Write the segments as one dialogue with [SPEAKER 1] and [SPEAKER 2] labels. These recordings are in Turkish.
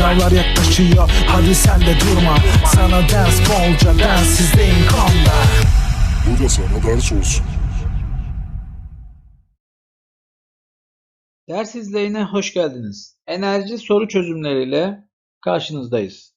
[SPEAKER 1] Sınavlar yaklaşıyor hadi sen de durma Sana ders bolca densizliğin konda
[SPEAKER 2] Bu da sana ders olsun.
[SPEAKER 3] Ders izleyine hoş geldiniz. Enerji soru çözümleriyle karşınızdayız.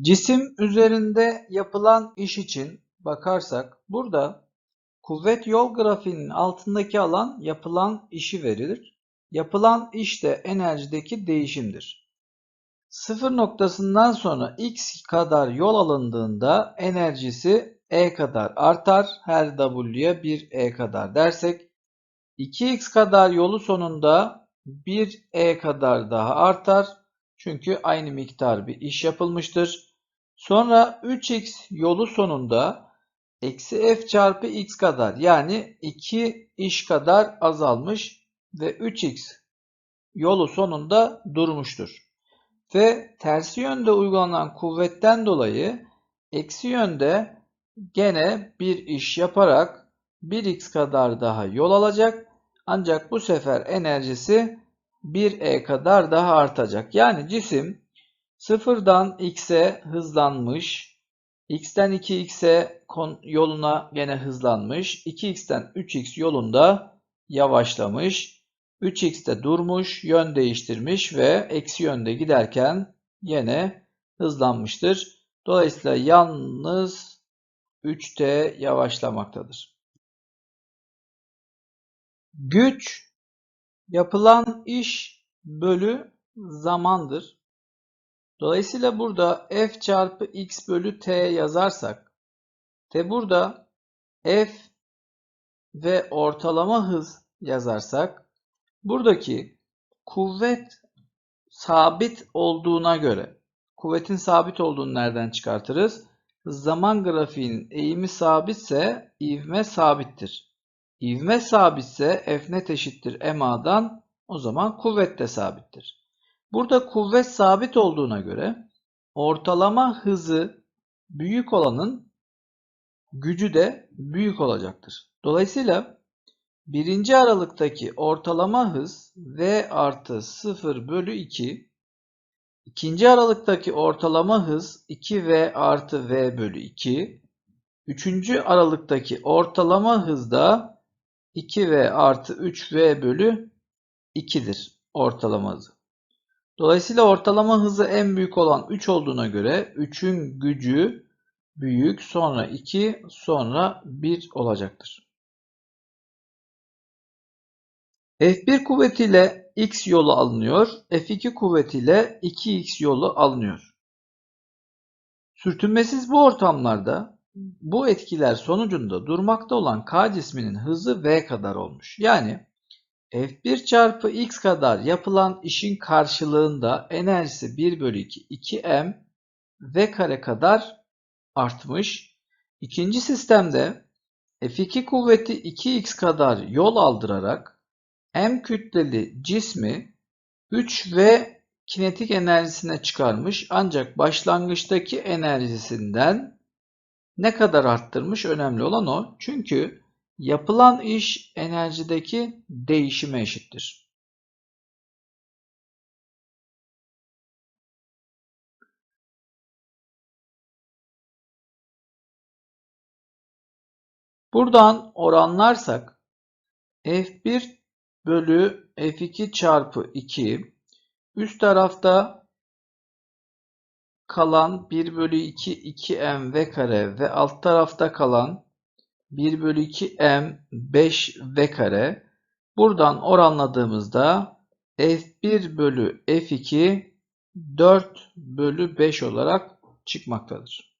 [SPEAKER 3] Cisim üzerinde yapılan iş için bakarsak burada kuvvet yol grafiğinin altındaki alan yapılan işi verilir. Yapılan iş de enerjideki değişimdir. Sıfır noktasından sonra x kadar yol alındığında enerjisi e kadar artar. Her w'ye bir e kadar dersek 2x kadar yolu sonunda 1e kadar daha artar. Çünkü aynı miktar bir iş yapılmıştır. Sonra 3x yolu sonunda eksi f çarpı x kadar yani 2 iş kadar azalmış ve 3x yolu sonunda durmuştur. Ve tersi yönde uygulanan kuvvetten dolayı eksi yönde gene bir iş yaparak 1x kadar daha yol alacak. Ancak bu sefer enerjisi 1e kadar daha artacak. Yani cisim sıfırdan x'e hızlanmış, x'ten 2x'e yoluna gene hızlanmış, 2x'ten 3x yolunda yavaşlamış, 3x'te durmuş, yön değiştirmiş ve eksi yönde giderken yine hızlanmıştır. Dolayısıyla yalnız 3t yavaşlamaktadır. Güç yapılan iş bölü zamandır. Dolayısıyla burada f çarpı x bölü t yazarsak t burada f ve ortalama hız yazarsak buradaki kuvvet sabit olduğuna göre kuvvetin sabit olduğunu nereden çıkartırız? Zaman grafiğinin eğimi sabitse ivme sabittir. İvme sabitse F net eşittir MA'dan o zaman kuvvet de sabittir. Burada kuvvet sabit olduğuna göre ortalama hızı büyük olanın gücü de büyük olacaktır. Dolayısıyla birinci aralıktaki ortalama hız V artı 0 bölü 2 ikinci aralıktaki ortalama hız 2V artı V bölü 2 üçüncü aralıktaki ortalama hız da 2V artı 3V bölü 2'dir ortalama hızı. Dolayısıyla ortalama hızı en büyük olan 3 olduğuna göre 3'ün gücü büyük sonra 2 sonra 1 olacaktır. F1 kuvvetiyle x yolu alınıyor. F2 kuvvetiyle 2x yolu alınıyor. Sürtünmesiz bu ortamlarda bu etkiler sonucunda durmakta olan K cisminin hızı V kadar olmuş. Yani F1 çarpı X kadar yapılan işin karşılığında enerjisi 1 bölü 2 2M V kare kadar artmış. İkinci sistemde F2 kuvveti 2X kadar yol aldırarak M kütleli cismi 3V kinetik enerjisine çıkarmış ancak başlangıçtaki enerjisinden ne kadar arttırmış önemli olan o. Çünkü yapılan iş enerjideki değişime eşittir. Buradan oranlarsak F1 bölü F2 çarpı 2 üst tarafta kalan 1 bölü 2 2m v kare ve alt tarafta kalan 1 bölü 2 m 5 v kare buradan oranladığımızda f1 bölü f2 4 bölü 5 olarak çıkmaktadır.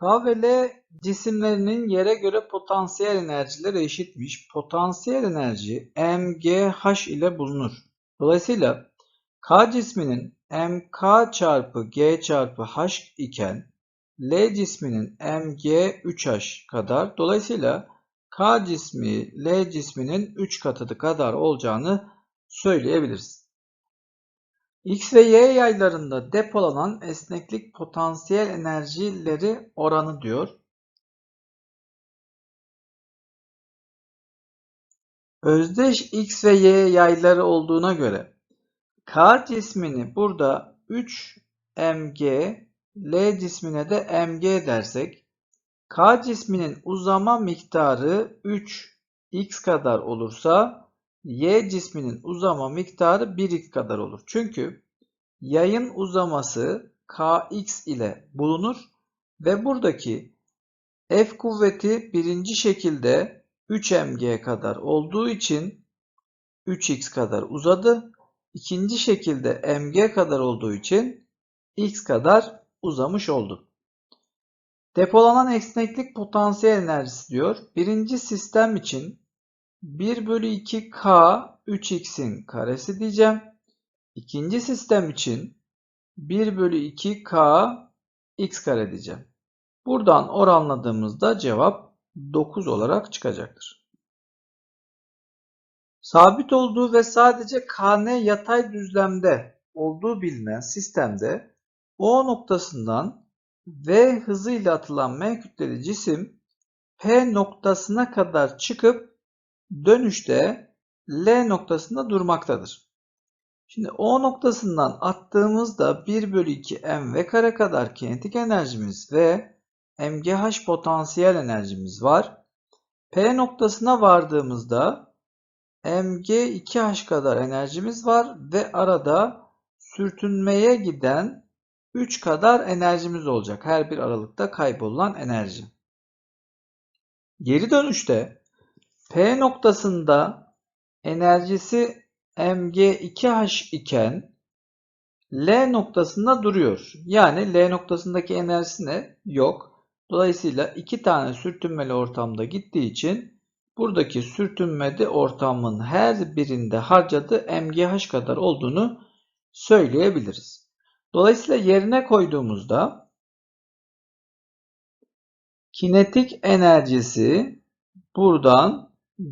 [SPEAKER 3] K ve L cisimlerinin yere göre potansiyel enerjileri eşitmiş. Potansiyel enerji mgh ile bulunur. Dolayısıyla K cisminin mk çarpı g çarpı h iken L cisminin mg 3h kadar dolayısıyla K cismi L cisminin 3 katı kadar olacağını söyleyebiliriz. X ve Y yaylarında depolanan esneklik potansiyel enerjileri oranı diyor. özdeş x ve y yayları olduğuna göre K cismini burada 3 mg, L cismine de mg dersek K cisminin uzama miktarı 3 x kadar olursa Y cisminin uzama miktarı 1x kadar olur. Çünkü yayın uzaması kx ile bulunur ve buradaki F kuvveti birinci şekilde 3 mg kadar olduğu için 3x kadar uzadı. İkinci şekilde mg kadar olduğu için x kadar uzamış oldu. Depolanan esneklik potansiyel enerjisi diyor. Birinci sistem için 1 bölü 2 k 3x'in karesi diyeceğim. İkinci sistem için 1 bölü 2 k x kare diyeceğim. Buradan oranladığımızda cevap 9 olarak çıkacaktır. Sabit olduğu ve sadece kn yatay düzlemde olduğu bilinen sistemde O noktasından V hızıyla atılan M kütleli cisim P noktasına kadar çıkıp dönüşte L noktasında durmaktadır. Şimdi O noktasından attığımızda 1 bölü 2 mv kare kadar kinetik enerjimiz ve mgh potansiyel enerjimiz var. P noktasına vardığımızda mg2h kadar enerjimiz var ve arada sürtünmeye giden 3 kadar enerjimiz olacak. Her bir aralıkta kaybolan enerji. Geri dönüşte P noktasında enerjisi mg2h iken L noktasında duruyor. Yani L noktasındaki enerjisi ne? Yok. Dolayısıyla iki tane sürtünmeli ortamda gittiği için buradaki sürtünmeli ortamın her birinde harcadığı mgh kadar olduğunu söyleyebiliriz. Dolayısıyla yerine koyduğumuzda kinetik enerjisi buradan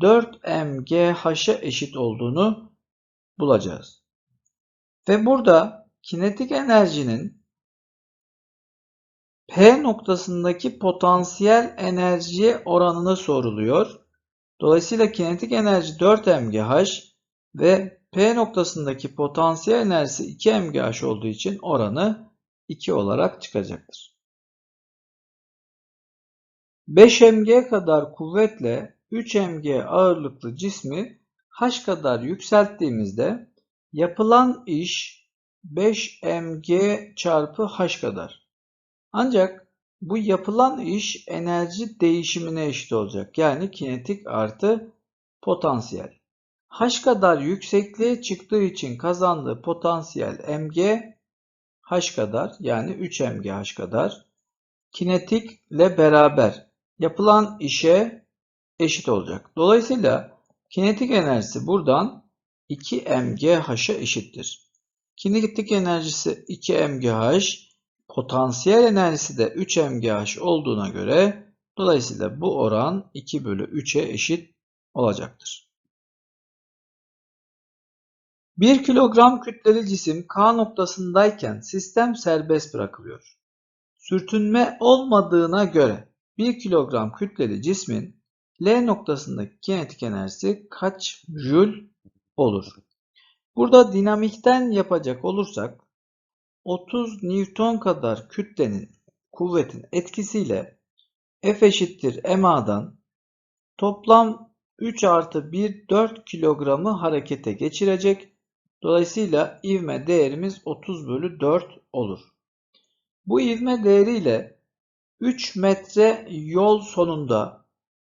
[SPEAKER 3] 4 mgh'a eşit olduğunu bulacağız. Ve burada kinetik enerjinin P noktasındaki potansiyel enerjiye oranını soruluyor. Dolayısıyla kinetik enerji 4 mgh ve P noktasındaki potansiyel enerjisi 2 mgh olduğu için oranı 2 olarak çıkacaktır. 5 mg kadar kuvvetle 3 mg ağırlıklı cismi h kadar yükselttiğimizde yapılan iş 5 mg çarpı h kadar. Ancak bu yapılan iş enerji değişimine eşit olacak. Yani kinetik artı potansiyel. H kadar yüksekliğe çıktığı için kazandığı potansiyel mg h kadar yani 3 mg h kadar kinetikle beraber yapılan işe eşit olacak. Dolayısıyla kinetik enerjisi buradan 2 mgH'a eşittir. Kinetik enerjisi 2 mgh, potansiyel enerjisi de 3 mgh olduğuna göre dolayısıyla bu oran 2 bölü 3'e eşit olacaktır. 1 kilogram kütleli cisim K noktasındayken sistem serbest bırakılıyor. Sürtünme olmadığına göre 1 kilogram kütleli cismin L noktasındaki kinetik enerjisi kaç jül olur? Burada dinamikten yapacak olursak 30 Newton kadar kütlenin kuvvetin etkisiyle F eşittir MA'dan toplam 3 artı 1 4 kilogramı harekete geçirecek. Dolayısıyla ivme değerimiz 30 bölü 4 olur. Bu ivme değeriyle 3 metre yol sonunda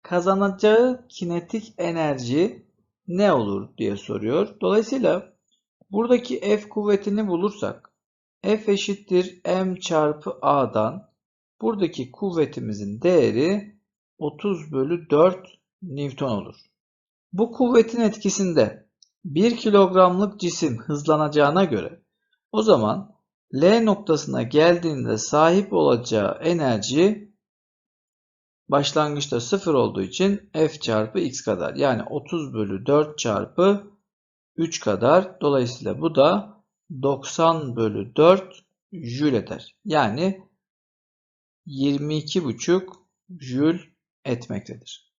[SPEAKER 3] kazanacağı kinetik enerji ne olur diye soruyor. Dolayısıyla buradaki F kuvvetini bulursak F eşittir M çarpı A'dan buradaki kuvvetimizin değeri 30 bölü 4 Newton olur. Bu kuvvetin etkisinde 1 kilogramlık cisim hızlanacağına göre o zaman L noktasına geldiğinde sahip olacağı enerji başlangıçta 0 olduğu için F çarpı X kadar. Yani 30 bölü 4 çarpı 3 kadar. Dolayısıyla bu da 90 bölü 4 jül eder. Yani 22,5 jül etmektedir.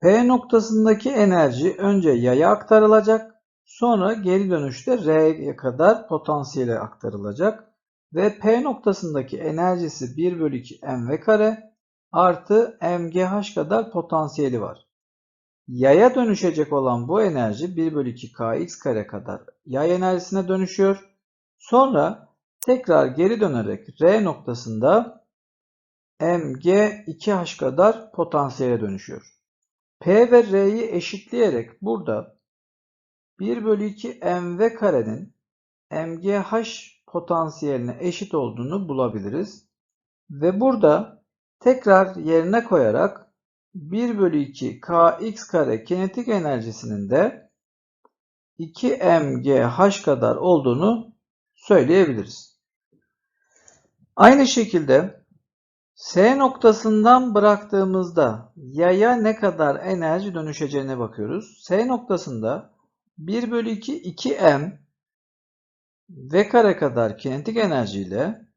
[SPEAKER 3] P noktasındaki enerji önce yaya aktarılacak, sonra geri dönüşte R'ye kadar potansiyele aktarılacak ve P noktasındaki enerjisi 1 bölü 2 mv kare artı mgh kadar potansiyeli var. Yaya dönüşecek olan bu enerji 1 bölü 2 kx kare kadar yay enerjisine dönüşüyor. Sonra tekrar geri dönerek R noktasında mg2h kadar potansiyele dönüşüyor. P ve R'yi eşitleyerek burada 1 bölü 2 mv karenin mgh potansiyeline eşit olduğunu bulabiliriz. Ve burada tekrar yerine koyarak 1 bölü 2 kx kare kinetik enerjisinin de 2 mgh kadar olduğunu söyleyebiliriz. Aynı şekilde S noktasından bıraktığımızda yaya ne kadar enerji dönüşeceğine bakıyoruz. S noktasında 1 bölü 2 2m v kare kadar kinetik enerjiyle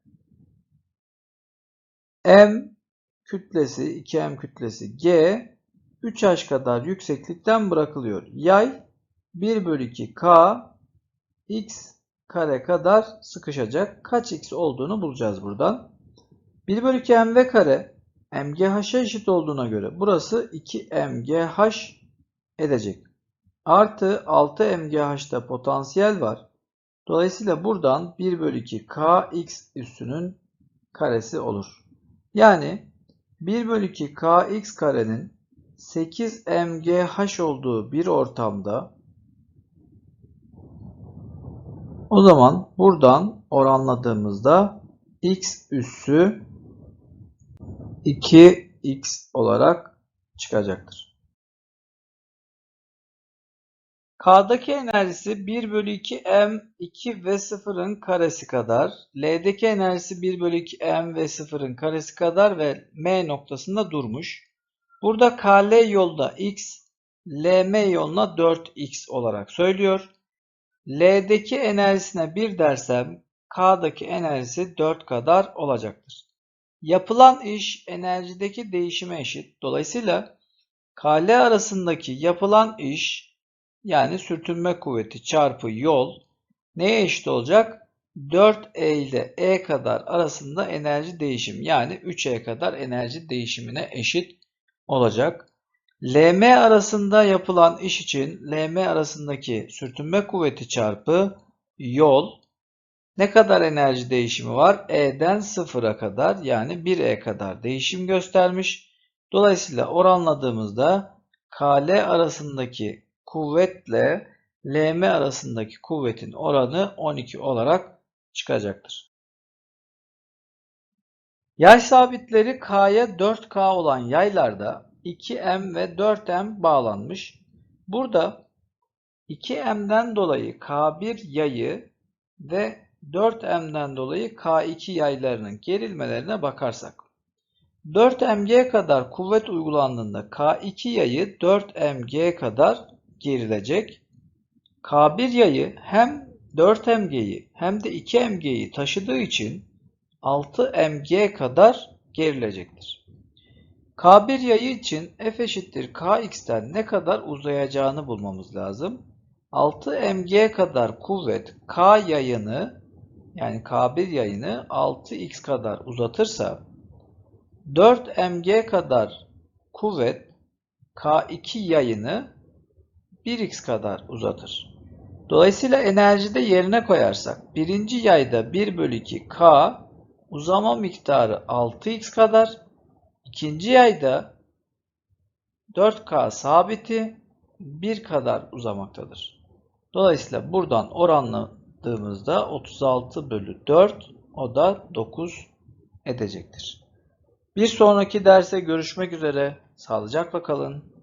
[SPEAKER 3] m kütlesi 2m kütlesi g 3h kadar yükseklikten bırakılıyor. Yay 1 bölü 2 k x kare kadar sıkışacak. Kaç x olduğunu bulacağız buradan. 1 bölü 2 mv kare mgh'a eşit olduğuna göre burası 2 mgh edecek. Artı 6 mgh'da potansiyel var. Dolayısıyla buradan 1 bölü 2 kx üssünün karesi olur. Yani 1 bölü 2 kx karenin 8 mgh olduğu bir ortamda o zaman buradan oranladığımızda x üssü 2x olarak çıkacaktır. K'daki enerjisi 1 bölü 2 m 2 ve 0'ın karesi kadar. L'deki enerjisi 1 bölü 2 m ve 0'ın karesi kadar ve M noktasında durmuş. Burada KL yolda x, LM yoluna 4x olarak söylüyor. L'deki enerjisine 1 dersem K'daki enerjisi 4 kadar olacaktır. Yapılan iş enerjideki değişime eşit. Dolayısıyla KL arasındaki yapılan iş yani sürtünme kuvveti çarpı yol neye eşit olacak? 4E ile E kadar arasında enerji değişim yani 3E kadar enerji değişimine eşit olacak. LM arasında yapılan iş için LM arasındaki sürtünme kuvveti çarpı yol ne kadar enerji değişimi var? E'den 0'a kadar yani 1E kadar değişim göstermiş. Dolayısıyla oranladığımızda KL arasındaki kuvvetle LM arasındaki kuvvetin oranı 12 olarak çıkacaktır. Yay sabitleri K'ya 4K olan yaylarda 2M ve 4M bağlanmış. Burada 2M'den dolayı K1 yayı ve 4M'den dolayı K2 yaylarının gerilmelerine bakarsak. 4mg kadar kuvvet uygulandığında K2 yayı 4mg kadar gerilecek. K1 yayı hem 4mg'yi hem de 2mg'yi taşıdığı için 6mg kadar gerilecektir. K1 yayı için f eşittir kx'ten ne kadar uzayacağını bulmamız lazım. 6mg kadar kuvvet k yayını yani K1 yayını 6x kadar uzatırsa 4mg kadar kuvvet K2 yayını 1x kadar uzatır. Dolayısıyla enerjide yerine koyarsak birinci yayda 1 bölü 2 K uzama miktarı 6x kadar ikinci yayda 4K sabiti 1 kadar uzamaktadır. Dolayısıyla buradan oranladığımızda 36 bölü 4 o da 9 edecektir. Bir sonraki derse görüşmek üzere. Sağlıcakla kalın.